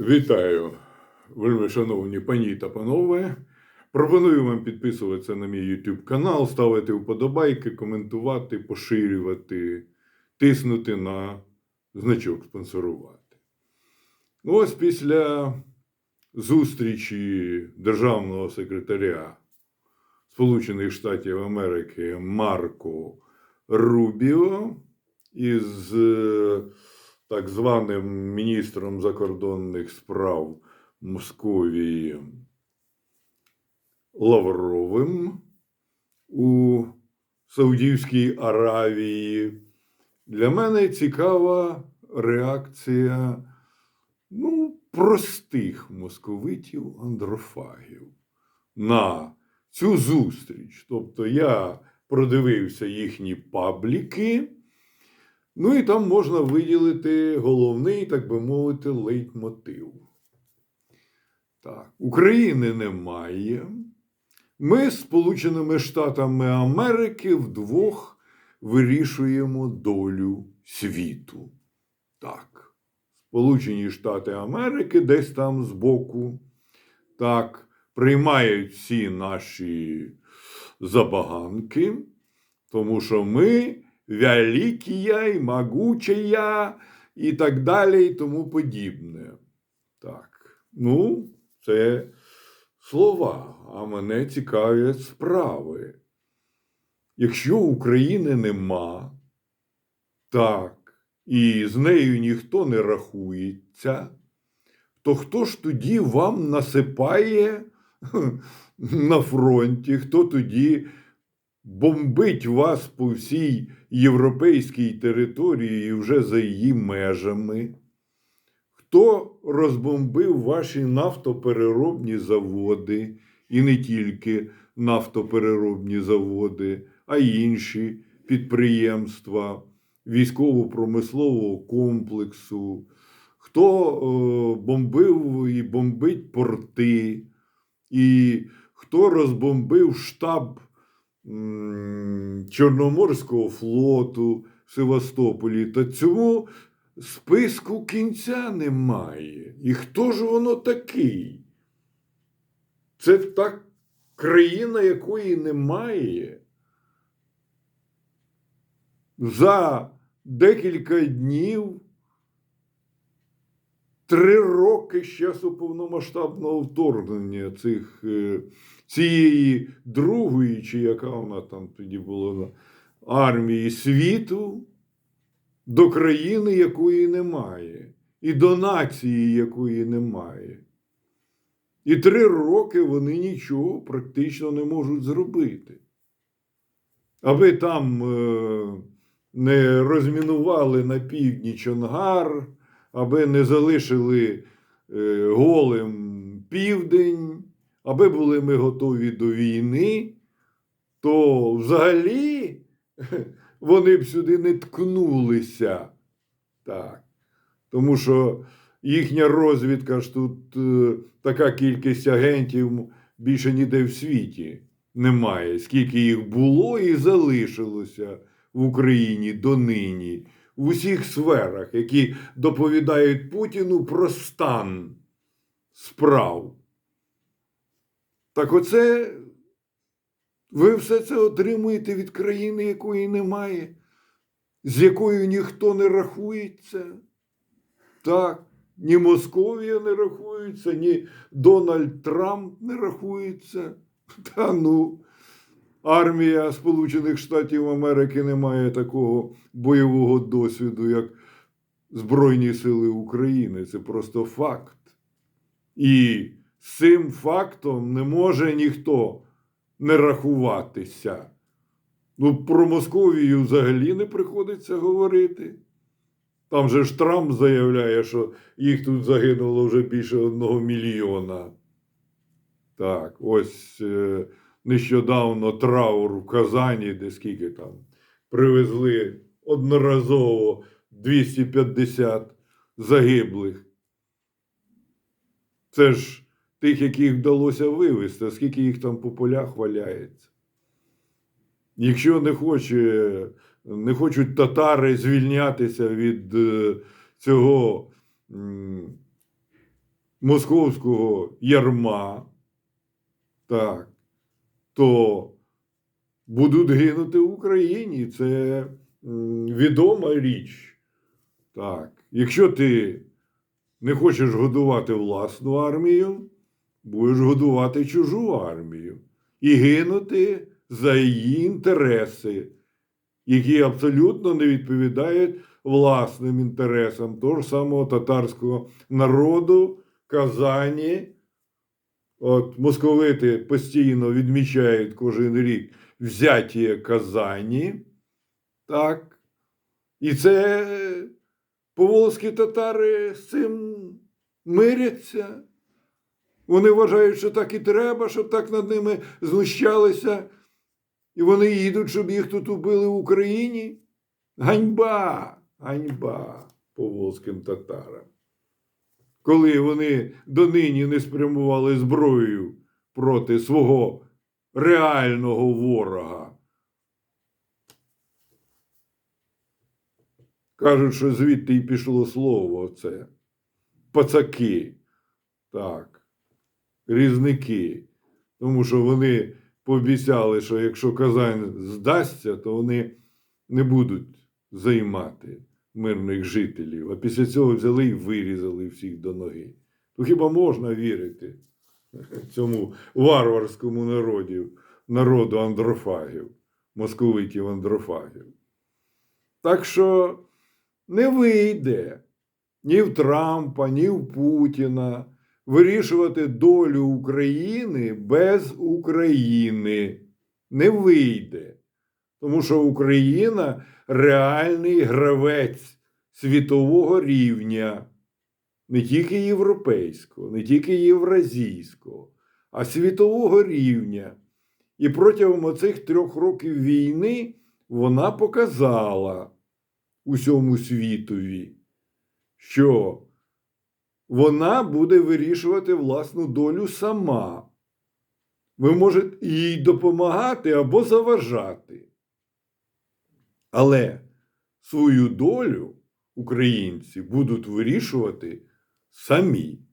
Вітаю, вельми шановні пані та панове. Пропоную вам підписуватися на мій YouTube канал, ставити вподобайки, коментувати, поширювати, тиснути на значок спонсорувати. Ну, Ось після зустрічі державного секретаря Сполучених Штатів Америки Марко Рубіо із е, так званим міністром закордонних справ Московії Лавровим у Саудівській Аравії. Для мене цікава реакція ну, простих московитів андрофагів на цю зустріч. Тобто я продивився їхні пабліки. Ну і там можна виділити головний, так би мовити, лейтмотив. Так, України немає. Ми з Сполученими Штатами Америки вдвох вирішуємо долю світу. Так, Сполучені Штати Америки десь там збоку. Так, приймають всі наші забаганки, тому що ми великія і могучая і так далі, і тому подібне. Так, ну, це слова, а мене цікавлять справи. Якщо України нема, так, і з нею ніхто не рахується, то хто ж тоді вам насипає на фронті, хто тоді бомбить вас по всій європейській території і вже за її межами? Хто розбомбив ваші нафтопереробні заводи, і не тільки нафтопереробні заводи, а й інші підприємства військово-промислового комплексу? Хто е, бомбив і бомбить порти, і хто розбомбив штаб Чорноморського флоту в Севастополі? Та цьому списку кінця немає. І хто ж воно такий? Це та країна, якої немає. За декілька днів, три роки з часу повномасштабного вторгнення цих, е, цієї другої, чи яка вона там тоді була армії світу до країни, якої немає, і до нації, якої немає. І три роки вони нічого практично не можуть зробити. Аби там е, не розмінували на півдні Чонгар, аби не залишили е, голим південь, аби були ми готові до війни, то взагалі вони б сюди не ткнулися. Так. Тому що їхня розвідка ж тут е, така кількість агентів більше ніде в світі немає. Скільки їх було і залишилося в Україні донині, в усіх сферах, які доповідають Путіну про стан справ. Так оце ви все це отримуєте від країни, якої немає, з якою ніхто не рахується. Так, ні Московія не рахується, ні Дональд Трамп не рахується. Та ну, армія Сполучених Штатів Америки не має такого бойового досвіду, як Збройні Сили України. Це просто факт. І цим фактом не може ніхто не рахуватися. Ну, про Московію взагалі не приходиться говорити. Там же ж Трамп заявляє, що їх тут загинуло вже більше одного мільйона. Так, ось е, нещодавно траур в Казані, де скільки там привезли одноразово 250 загиблих. Це ж тих, яких вдалося вивезти, а скільки їх там по полях валяється. Якщо не хоче, не хочуть татари звільнятися від е, цього московського ярма, так, то будуть гинути в Україні. Це відома річ. Так. Якщо ти не хочеш годувати власну армію, будеш годувати чужу армію і гинути за її інтереси, які абсолютно не відповідають власним інтересам того ж самого татарського народу, Казані. От московити постійно відмічають кожен рік взяття Казані. Так. І це поволзькі татари з цим миряться. Вони вважають, що так і треба, щоб так над ними знущалися. І вони їдуть, щоб їх тут убили в Україні. Ганьба! Ганьба поволзьким татарам. Коли вони донині не спрямували зброю проти свого реального ворога. Кажуть, що звідти й пішло слово це. Пацаки. Так. Різники. Тому що вони пообіцяли, що якщо Казань здасться, то вони не будуть займати мирних жителів. А після цього взяли і вирізали всіх до ноги. То хіба можна вірити цьому варварському народі, народу андрофагів, московитів андрофагів? Так що не вийде ні в Трампа, ні в Путіна вирішувати долю України без України. Не вийде. Тому що Україна реальний гравець світового рівня, не тільки європейського, не тільки євразійського, а світового рівня. І протягом оцих трьох років війни вона показала усьому світові, що вона буде вирішувати власну долю сама. Ви можете їй допомагати або заважати. Але свою долю українці будуть вирішувати самі.